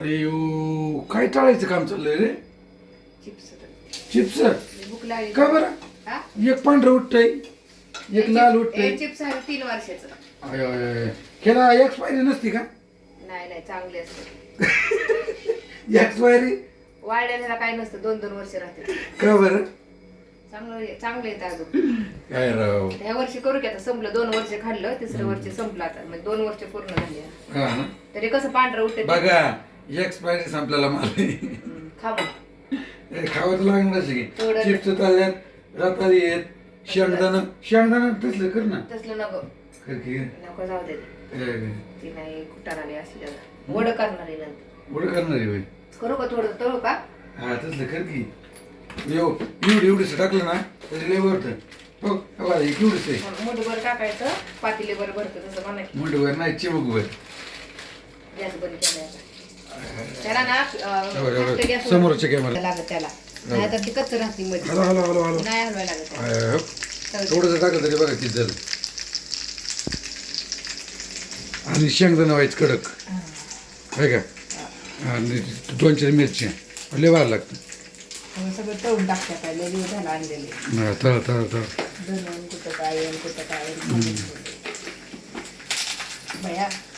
अरे यो, काय टाळायचं काम चाललंय रे? Chips chips? भूक लागली. का बरं? हा? एक पांढरं उठतंय एक लाल हे उठतंय. चिप्स आहे तीन वर्षाचं. आय, आय, आय. त्याला एक्सपायरी नसती का? नाही नाही चांगले असते. एक्सपायरी? वाढल्याला काय नसतं दोन दोन वर्ष राहते. का बरं? चांगलं चांगलं येतं अजून. काय राव? ह्या वर्षी करू की आता संपलं दोन वर्ष खाल्लं तिसरं वर्ष संपलं आता. म्हणजे दोन वर्ष पूर्ण झाली. हा ना. तरी कसं पांढरं उठते बघा एक्सपायरी संपल्याला मला खा मग खावं तर लागणारच की थोडं- चिप्स तळल्यात रताळी येत शेंगदाणा शेंगदाणा तसलं कर ना. तसलं नको. कर की. नको जाऊ दे. काय. ती नाही आली असली त्याला वड करणार आहे नंतर. उडं करणार आहे होय. करू का थोडं? तळू का? हा तसलं कर की. एव एवढं एवढंच टाकलं ना तरी लय वरतं हो हा बघा, हे केवढंच आहे. मुठभर टाकायचं पातेली बर भरतं तसं म्हणा मुंडवर नाही चिमकवर गॅस बंद केलाय आता. त्याला ना समोरच्या कॅमेरा. लागत त्याला. नाही तर ती कच्चं राहते मध्ये हॅलो हॅलो हॅलो हॅलो. नाही हलवायला लागत त्याला. आय. तळते. थोडंसं टाकलं तरी बघा किती झालं. आणि शेंगदाणा व्हायचं कडक. आहे का? आणि दोन चार मिरच्या लय वार लागतं. मग सगळं तळून टाकते आता लय दिवस झाला आणलेले. हा, तळ तळ तळ. धनवून कुठं काय आणि कुठं काय आणि भया ते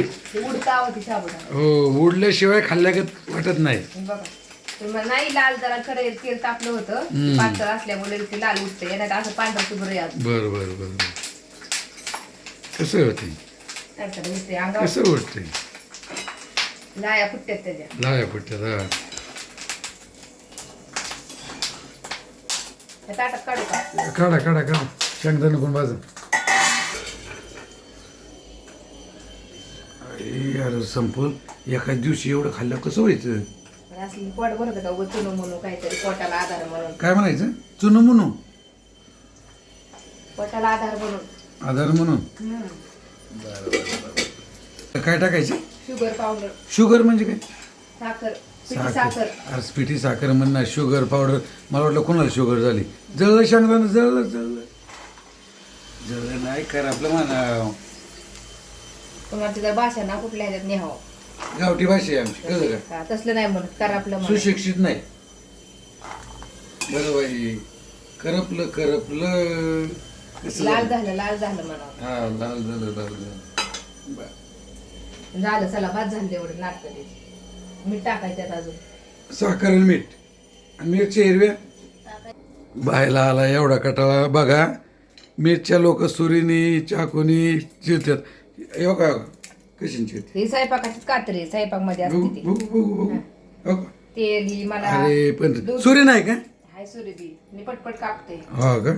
उडता होती साबुदाणा. हो उडल्याशिवाय खाल्ल्यागत वाटत नाही. बघा तुम्हाला नाही लाल जरा कडे तेल तापलं होतं. हम्म. पातळ असल्यामुळे ते लाल उठते नाही असं पांढरं शुभ्र यात बरं बरं बरं बरं. कसं होते अंगावर कसं उठते लाया फुटतात त्याच्या. लाया पट्ट्यात हा. त्या ताटात काढू का? काढा काढा काढा. शेंगदाणा कोण बाजून यार संपल एका दिवशी एवढं खाल्लं कसं व्हायचं? आणि असली पोट भरत का उचलून म्हणून काहीतरी पोटाला आधार म्हणून. काय म्हणायचं? चुनू म्हणू पोटाला आधार म्हणून. आधार म्हणून. काय टाकायचं? Sugar powder. शुगर म्हणजे काय? साखर पिठी साखर. पिठी साखर म्हणणार शुगर पावडर. मला वाटलं कोणाला शुगर झाली. जळलं शेंगदाणा जळलं जळलं. जळलं नाही कर आपलं म्हणा. तुम्हाला तिथं भाषा ना कुठल्या ह्याच्यात न्यावं गावठी भाषा आहे आमची कळलं का हा, तसलं नाही म्हणत कर आपलं म्हणत. सुशिक्षित नाही. बरं बाई करपलं करपलं. कसं लाल झालं? झालं लाल झालं म्हणा हा लाल झालं लाल झालं. बरं. झालं चला बाद झालं एवढं नाटक मीठ टाकायचं त्यात अजून. साखर आणि मीठ. आणि मिरच्या हिरव्या? बायला आला एवढा कटाळा बघा. मिरच्या लोक सुरीनी चाकूनी चिरतात हे बघा कशी चिरते ही स्वयंपाकाचीच कात्री स्वयंपाकमध्ये बघू असते ती. बघू बघू बघू. हो. का? तेल मला अरे पण दूध- सुरी नाही का? हाय सुरी दी मी पटपट कापते. हो का?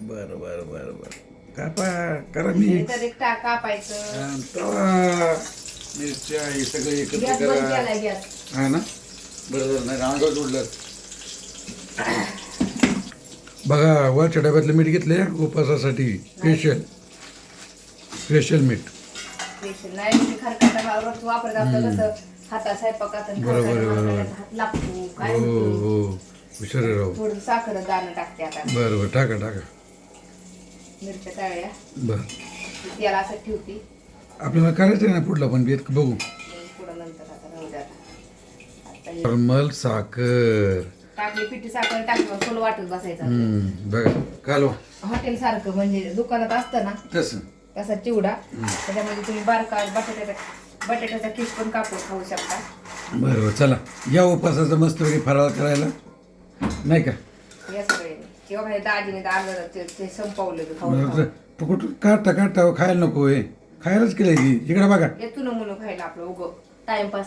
बरं बरं बरं बरं. कापा करा मी. तर एक टाक कापायचं. तवा. मिरच्या हे सगळं एकत्र गॅस बंद करा केलाय गॅस. हा ना? बरं बरं नाही अंगावर उडलं बघा वरच्या डब्यातलं मीठ घेतले उपासासाठी. स्पेशल स्पेशल मीठ. स्पेशल नाही ते खरकटा रोज वापरत आपलं कसं हातात स्वयंपाकात आणि बरोबर, खरकटा बरोबर. वापरायचा हात लागतो काय हो होतं. हो. थोडं साखर दाणं टाकते आता. बरं बरं टाका टाका. मिरच्या तळल्या बरं. त्याला असं ठेवती. आपल्याला करायचं आहे ना पुढला पण बेत बघू. पुढं नंतर आता राहू द्या आता. आता हे नॉर्मल साखर. टाकली पिठी साखर टाकली मग फुल वाटत बसायचा. हम्म, बघा कालवा. हॉटेल सारखं म्हणजे दुकानात असतं ना तसं. तसा चिवडा. त्याच्यामध्ये तुम्ही बारका बटाट्याचा बटाट्याचा किस पण कापून खाऊ शकता. बरं बरं चला. या उपासाचं मस्त वगैरे फराळ करायला. नाही का? या सगळे किंवा दाजीने दादा ते ते संपवलं ते खाऊन बरं, खाऊन. तर कुठं काढता काढता खायला नको हे. खायलाच केलं की इकडे बघा. येतो ना म्हणून खायला आपलं उगं. टाइमपास